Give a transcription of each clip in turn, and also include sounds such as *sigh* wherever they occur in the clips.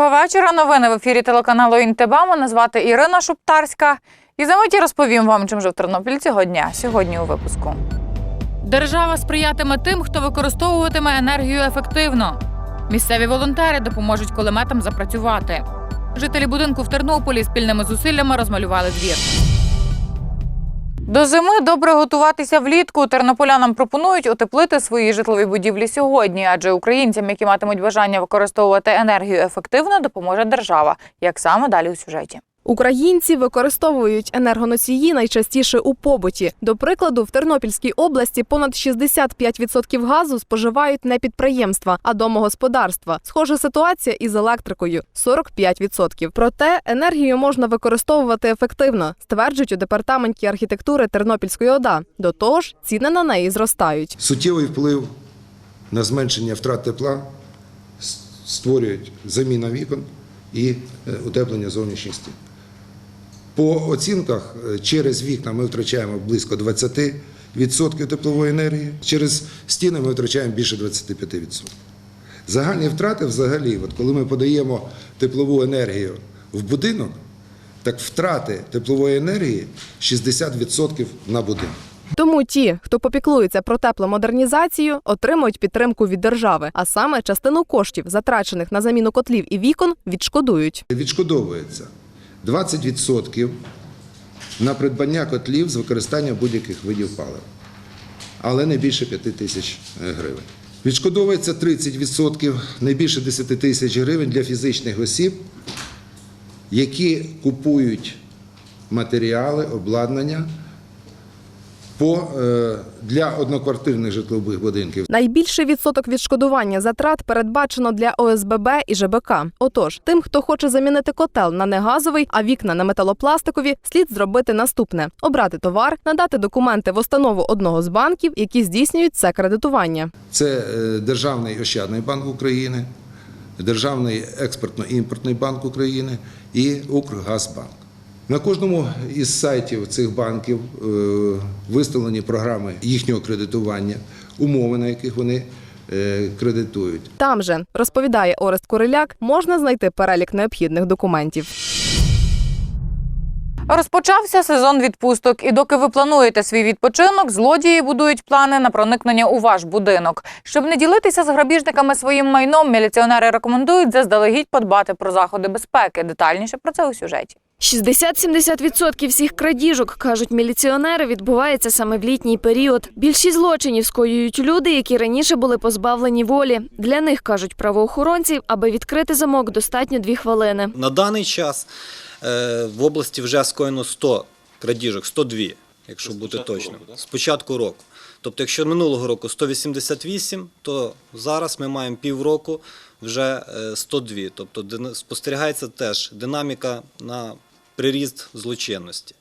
Доброго вечора. Новини в ефірі телеканалу Інтеба. Мене звати Ірина Шуптарська. І за миті розповім вам, чим жив Тернопіль цього дня. Сьогодні у випуску. Держава сприятиме тим, хто використовуватиме енергію ефективно. Місцеві волонтери допоможуть кулеметам запрацювати. Жителі будинку в Тернополі спільними зусиллями розмалювали двір. До зими добре готуватися влітку. Тернополянам пропонують утеплити свої житлові будівлі сьогодні, адже українцям, які матимуть бажання використовувати енергію ефективно, допоможе держава. Як саме далі у сюжеті. Українці використовують енергоносії найчастіше у побуті. До прикладу, в Тернопільській області понад 65% газу споживають не підприємства, а домогосподарства. Схожа ситуація із електрикою 45%. Проте енергію можна використовувати ефективно, стверджують у департаменті архітектури Тернопільської ОДА. До того ж, ціни на неї зростають. Суттєвий вплив на зменшення втрат тепла створюють заміна вікон і е, утеплення зовнішніх стін. По оцінках, е, через вікна ми втрачаємо близько 20% теплової енергії, через стіни ми втрачаємо більше 25%. Загальні втрати взагалі, от коли ми подаємо теплову енергію в будинок, так втрати теплової енергії 60% на будинок. Тому ті, хто попіклується про тепломодернізацію, отримують підтримку від держави, а саме частину коштів, затрачених на заміну котлів і вікон, відшкодують. Відшкодовується 20% на придбання котлів з використання будь-яких видів палива, але не більше 5 тисяч е, гривень. Відшкодовується 30%, не більше 10 тисяч гривень для фізичних осіб, які купують матеріали, обладнання по, е, для одноквартирних житлових будинків. Найбільший відсоток відшкодування затрат передбачено для ОСББ і ЖБК. Отож, тим, хто хоче замінити котел на негазовий, а вікна на металопластикові, слід зробити наступне: обрати товар, надати документи в установу одного з банків, які здійснюють це кредитування. Це е, Державний Ощадний банк України, Державний експортно-імпортний банк України і Укргазбанк. На кожному із сайтів цих банків е, виставлені програми їхнього кредитування, умови, на яких вони е, кредитують. Там же розповідає Орест Куриляк, можна знайти перелік необхідних документів. Розпочався сезон відпусток, і доки ви плануєте свій відпочинок, злодії будують плани на проникнення у ваш будинок. Щоб не ділитися з грабіжниками своїм майном, міліціонери рекомендують заздалегідь подбати про заходи безпеки. Детальніше про це у сюжеті. 60-70% всіх крадіжок, кажуть міліціонери, відбувається саме в літній період. Більшість злочинів скоюють люди, які раніше були позбавлені волі. Для них, кажуть правоохоронці, аби відкрити замок, достатньо дві хвилини. На даний час е, в області вже скоєно 100 крадіжок, 102, якщо бути точно. З початку року. Тобто, якщо минулого року 188, то зараз ми маємо півроку вже е, 102. Тобто дина- спостерігається теж динаміка на приріст злочинності.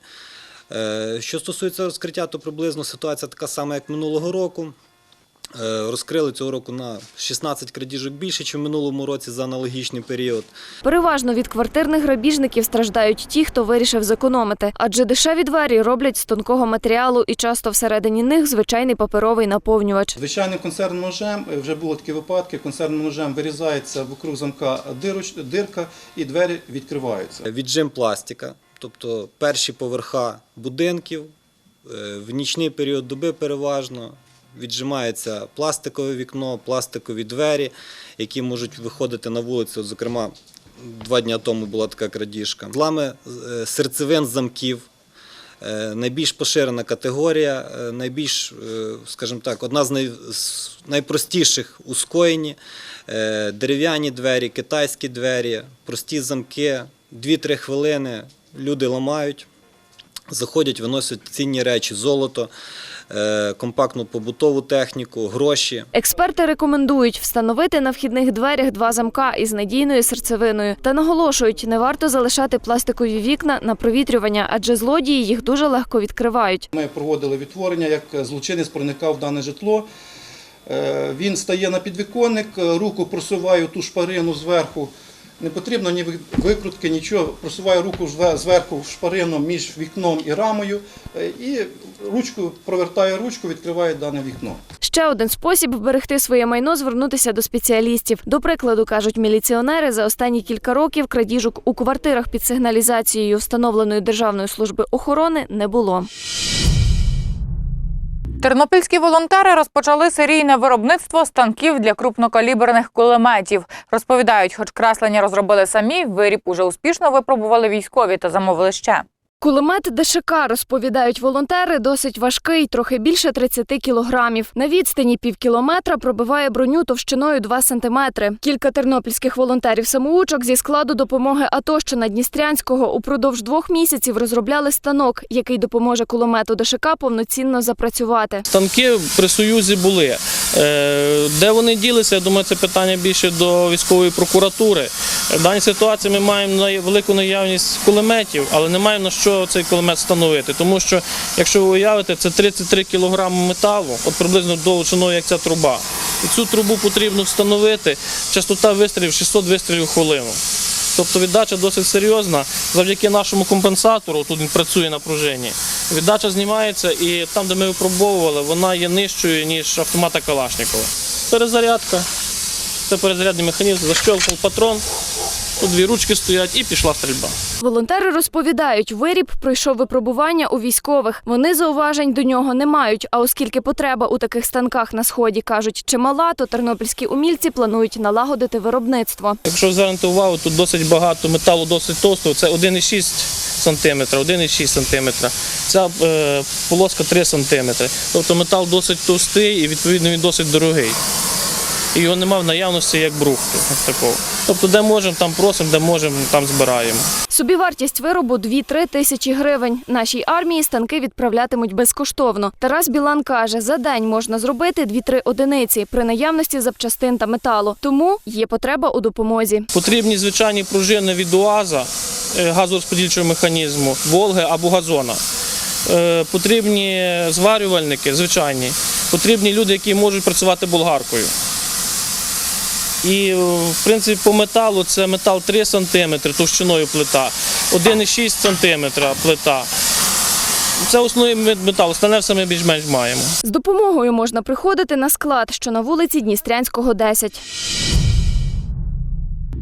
Е, Що стосується розкриття, то приблизно ситуація така сама, як минулого року. Е, Розкрили цього року на 16 крадіжок більше, ніж в минулому році за аналогічний період. Переважно від квартирних грабіжників страждають ті, хто вирішив зекономити, адже дешеві двері роблять з тонкого матеріалу і часто всередині них звичайний паперовий наповнювач. Звичайним консервним ножем е, вже було такі випадки. Консервним ножем вирізається вокруг замка дирка і двері відкриваються. Віджим пластика, тобто перші поверха будинків, е, в нічний період доби переважно віджимається пластикове вікно, пластикові двері, які можуть виходити на вулицю. Зокрема, два дні тому була така крадіжка. Злами е, серцевин замків. Е, Найбільш поширена категорія, е, найбільш, скажімо так, одна з най- найпростіших у скоєнні дерев'яні двері, китайські двері, прості замки, 2-3 хвилини люди ламають, заходять, виносять цінні речі, золото, компактну побутову техніку, гроші. Експерти рекомендують встановити на вхідних дверях два замка із надійною серцевиною та наголошують, не варто залишати пластикові вікна на провітрювання, адже злодії їх дуже легко відкривають. Ми проводили відтворення, як злочинець проникав в дане житло. Е, Він стає на підвіконник, е, руку просуває ту шпарину зверху. Не потрібно ні викрутки, нічого. Просуває руку зверху в шпарину між вікном і рамою е, і ручку провертає ручку, відкриває дане вікно. Ще один спосіб вберегти своє майно звернутися до спеціалістів. До прикладу, кажуть міліціонери, за останні кілька років крадіжок у квартирах під сигналізацією встановленої Державної служби охорони не було. Тернопільські волонтери розпочали серійне виробництво станків для крупнокаліберних кулеметів. Розповідають, хоч креслення розробили самі, виріб уже успішно випробували військові та замовили ще. Кулемет ДШК, розповідають волонтери, досить важкий, трохи більше 30 кілограмів. На відстані пів кілометра пробиває броню товщиною 2 сантиметри. Кілька тернопільських волонтерів-самоучок зі складу допомоги АТО Надністрянського упродовж двох місяців розробляли станок, який допоможе кулемету ДШК повноцінно запрацювати. Станки при Союзі були. Е, Де вони ділися, я думаю, це питання більше до військової прокуратури. В даній ситуації ми маємо велику наявність кулеметів, але не маємо на що цей кулемет встановити. Тому що, якщо ви уявите, це 33 кг металу, от приблизно довжиною, як ця труба. І цю трубу потрібно встановити. Частота вистрілів 600 вистрілів хвилину. Тобто віддача досить серйозна. Завдяки нашому компенсатору, тут він працює на пружині. Віддача знімається і там, де ми випробовували, вона є нижчою, ніж автомата Калашникова. Перезарядка. Це перезарядний механізм, защелкнув патрон, тут дві ручки стоять і пішла стрільба. Волонтери розповідають, виріб пройшов випробування у військових. Вони зауважень до нього не мають. А оскільки потреба у таких станках на сході кажуть чимала, то тернопільські умільці планують налагодити виробництво. Якщо звернути увагу, тут досить багато металу, досить товстого. Це 1,6 см, 1,6 см. Ця е, полоска 3 см. Тобто метал досить товстий і відповідно він досить дорогий. І його немає в наявності як брухту. такого. Тобто, де можемо, там просимо, де можемо, там збираємо. Собівартість виробу 2-3 тисячі гривень. Нашій армії станки відправлятимуть безкоштовно. Тарас Білан каже, за день можна зробити 2-3 одиниці при наявності запчастин та металу. Тому є потреба у допомозі. Потрібні звичайні пружини від УАЗа, е, газорозподільчого механізму, Волги або газона. Е, Потрібні зварювальники, звичайні. Потрібні люди, які можуть працювати болгаркою. І, в принципі, по металу це метал 3 см товщиною плита, 1,6 см плита. Це основний вид металу, остальне все ми більш-менш маємо. З допомогою можна приходити на склад, що на вулиці Дністрянського, 10.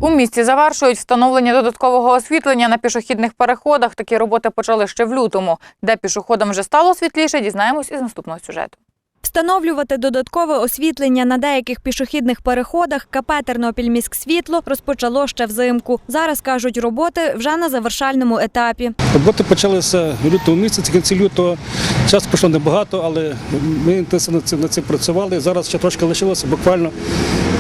У місті завершують встановлення додаткового освітлення на пішохідних переходах. Такі роботи почали ще в лютому. Де пішоходам вже стало світліше, дізнаємось із наступного сюжету. Встановлювати додаткове освітлення на деяких пішохідних переходах КП «Тернопільміськсвітло» розпочало ще взимку. Зараз кажуть, роботи вже на завершальному етапі. Роботи почалися в лютому місяці, кінці лютого. Часу пройшло небагато, але ми інтенсивно над цим- працювали. Зараз ще трошки лишилося, буквально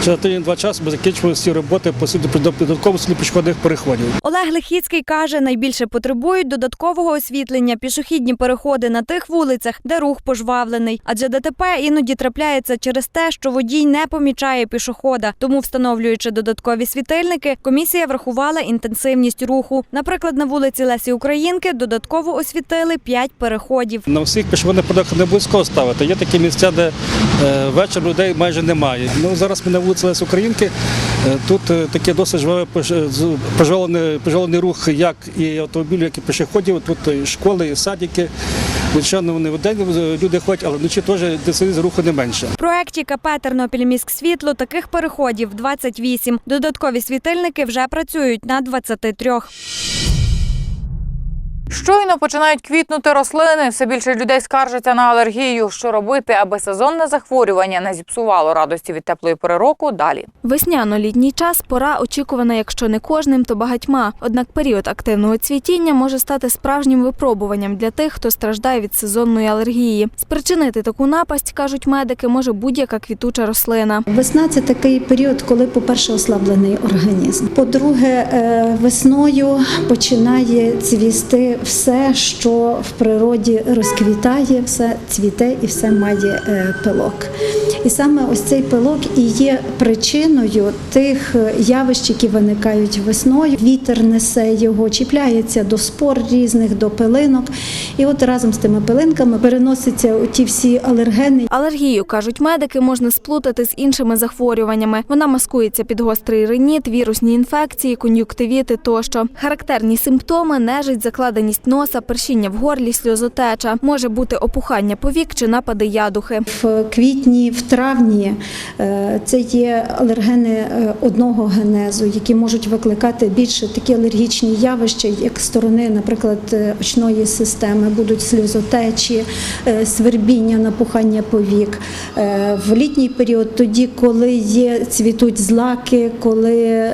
через тиждень-два часу ми закінчимо всі роботи по суті додатково пішохідних переходів. Олег Лихіцький каже, найбільше потребують додаткового освітлення пішохідні переходи на тих вулицях, де рух пожвавлений. Адже ДТП іноді трапляється через те, що водій не помічає пішохода. Тому, встановлюючи додаткові світильники, комісія врахувала інтенсивність руху. Наприклад, на вулиці Лесі Українки додатково освітили п'ять переходів. На всіх пішохідних переходах не обов'язково ставити. Є такі місця, де е, вечір людей майже немає. Ну, зараз ми на вулиці Лесі Українки. Е, Тут е, таке досить живе пожелений пожвалений, пожвалений рух як і автомобілів, як і пішоходів. Тут і школи, і садики. Звичайно, вони в день е, люди ходять, але вночі теж інтенсивність руху не менше. В проекті КП «Тернопільміськсвітло» таких переходів 28. Додаткові світильники вже працюють на 23. Щойно починають квітнути рослини. Все більше людей скаржаться на алергію. Що робити, аби сезонне захворювання не зіпсувало радості від теплої пори року? Далі. Весняно-літній час пора очікувана, якщо не кожним, то багатьма. Однак період активного цвітіння може стати справжнім випробуванням для тих, хто страждає від сезонної алергії. Спричинити таку напасть, кажуть медики, може будь-яка квітуча рослина. Весна це такий період, коли, по-перше, ослаблений організм. По-друге, е, весною починає цвісти все, що в природі розквітає, все цвіте і все має е, пилок. І саме ось цей пилок і є причиною тих е, явищ, які виникають весною. Вітер несе його, чіпляється до спор різних, до пилинок. І от разом з тими пилинками переносяться ті всі алергени, Алергію, кажуть медики, можна сплутати з іншими захворюваннями. Вона маскується під гострий риніт, вірусні інфекції, кон'юктивіти тощо. Характерні симптоми нежить, закладені заплямованість носа, першіння в горлі, сльозотеча. Може бути опухання повік чи напади ядухи. В квітні, в травні е, це є алергени е, одного генезу, які можуть викликати більше такі алергічні явища, як сторони, наприклад, е, очної системи, будуть сльозотечі, свербіння, напухання повік. В літній період, тоді, коли є цвітуть злаки, коли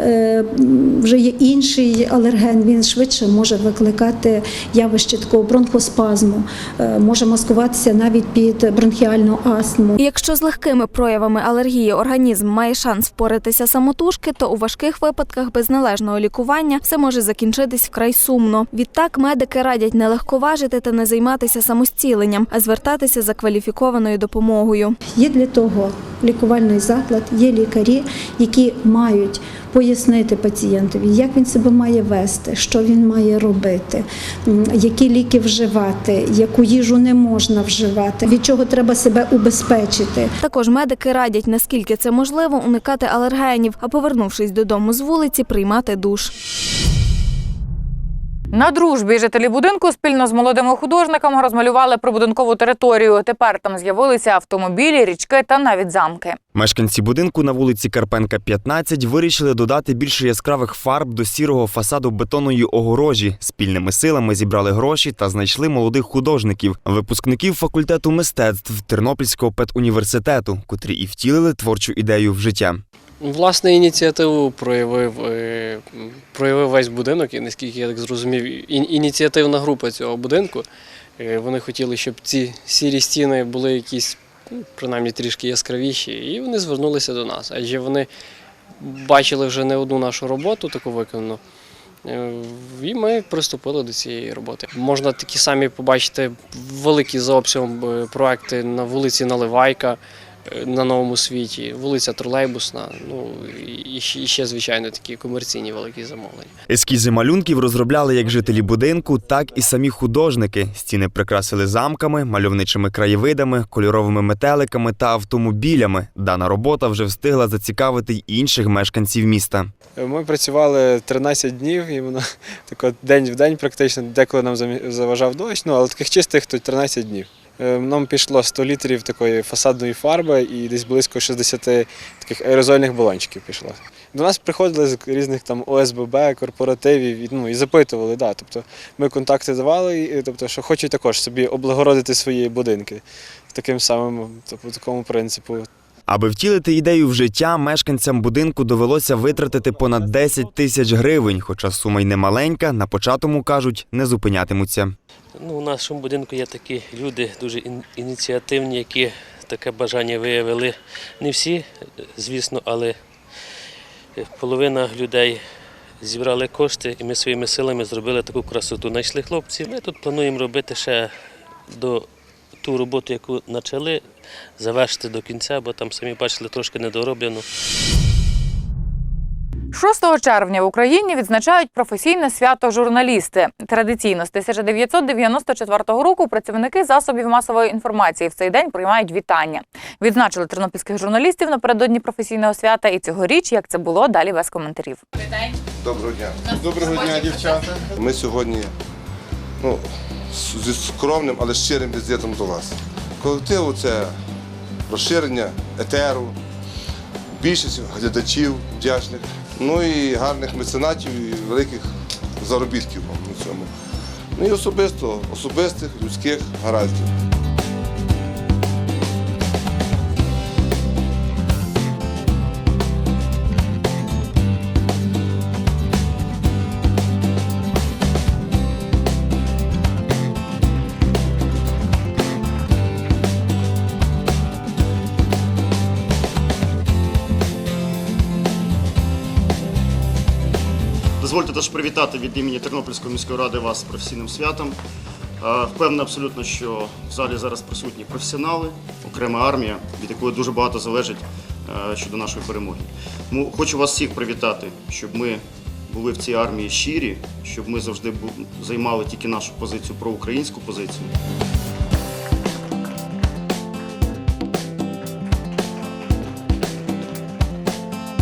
вже є інший алерген, він швидше може викликати явище такого бронхоспазму, е, може маскуватися навіть під бронхіальну астму. Якщо з легкими проявами алергії організм має шанс впоратися самотужки, то у важких випадках без належного лікування все може закінчитись вкрай сумно. Відтак медики радять не легковажити та не займатися самостіленням, а звертатися за кваліфікованою допомогою. Є для того лікувальний заклад, є лікарі, які мають пояснити пацієнтові, як він себе має вести, що він має робити, які ліки вживати, яку їжу не можна вживати, від чого треба себе убезпечити. Також медики радять, наскільки це можливо, уникати алергенів, а повернувшись додому з вулиці, приймати душ. На дружбі жителі будинку спільно з молодими художниками розмалювали прибудинкову територію. Тепер там з'явилися автомобілі, річки та навіть замки. Мешканці будинку на вулиці Карпенка, 15 вирішили додати більше яскравих фарб до сірого фасаду бетонної огорожі. Спільними силами зібрали гроші та знайшли молодих художників, випускників факультету мистецтв Тернопільського педуніверситету, котрі і втілили творчу ідею в життя. Власне, ініціативу проявив, е, проявив весь будинок, і наскільки я так зрозумів, ініціативна група цього будинку. Е, Вони хотіли, щоб ці сірі стіни були якісь, ну, принаймні трішки яскравіші, і вони звернулися до нас. Адже вони бачили вже не одну нашу роботу, таку виконану. Е, І ми приступили до цієї роботи. Можна такі самі побачити великі за обсягом проекти на вулиці Наливайка, на новому світі, вулиця Тролейбусна, ну і ще, і ще звичайно такі комерційні великі замовлення. Ескізи малюнків розробляли як жителі будинку, так і самі художники. Стіни прикрасили замками, мальовничими краєвидами, кольоровими метеликами та автомобілями. Дана робота вже встигла зацікавити й інших мешканців міста. Ми працювали 13 днів, і воно *laughs* тако день в день практично, деколи нам замі- заважав дощ, ну але таких чистих то 13 днів. Е, Нам пішло 100 літрів такої фасадної фарби і десь близько 60 таких аерозольних балончиків пішло. До нас приходили з різних там ОСББ, корпоративів і, ну, і запитували, да, тобто ми контакти давали, і, тобто, що хочуть також собі облагородити свої будинки таким самим, тобто, такому принципу. Аби втілити ідею в життя, мешканцям будинку довелося витратити понад 10 тисяч гривень, хоча сума й не маленька, на початому кажуть, не зупинятимуться. Ну, у нашому будинку є такі люди дуже ініціативні, які таке бажання виявили. Не всі, звісно, але половина людей зібрали кошти, і ми своїми силами зробили таку красоту. Знайшли хлопців. Ми тут плануємо робити ще до ту роботу, яку почали, завершити до кінця, бо там самі бачили трошки недороблено. 6 червня в Україні відзначають професійне свято журналісти. Традиційно з 1994 року працівники засобів масової інформації в цей день приймають вітання. Відзначили тернопільських журналістів напередодні професійного свята. І цьогоріч, як це було, далі без коментарів. Доброго дня. Доброго дня, дівчата. Ми сьогодні ну, зі скромним, але щирим візитом до вас. Колективу це розширення етеру, більшість глядачів вдячних, ну і гарних меценатів і великих заробітків вам на цьому. Ну і особисто, особистих людських гараздів. Дозвольте теж привітати від імені Тернопільської міської ради вас з професійним святом. Е, Впевнений абсолютно, що в залі зараз присутні професіонали, окрема армія, від якої дуже багато залежить е, щодо нашої перемоги. Тому хочу вас всіх привітати, щоб ми були в цій армії щирі, щоб ми завжди займали тільки нашу позицію про українську позицію.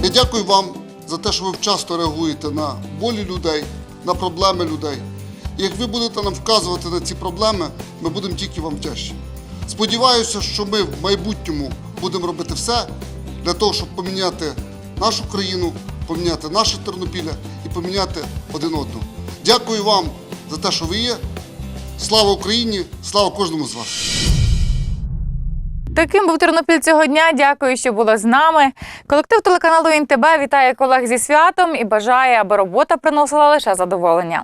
Я дякую вам за те, що ви вчасно реагуєте на болі людей, на проблеми людей. І як ви будете нам вказувати на ці проблеми, ми будемо тільки вам вдячні. Сподіваюся, що ми в майбутньому будемо робити все для того, щоб поміняти нашу країну, поміняти наше Тернопілля і поміняти один одного. Дякую вам за те, що ви є. Слава Україні! Слава кожному з вас! Таким був Тернопіль цього дня. Дякую, що були з нами. Колектив телеканалу ІНТБ вітає колег зі святом і бажає, аби робота приносила лише задоволення.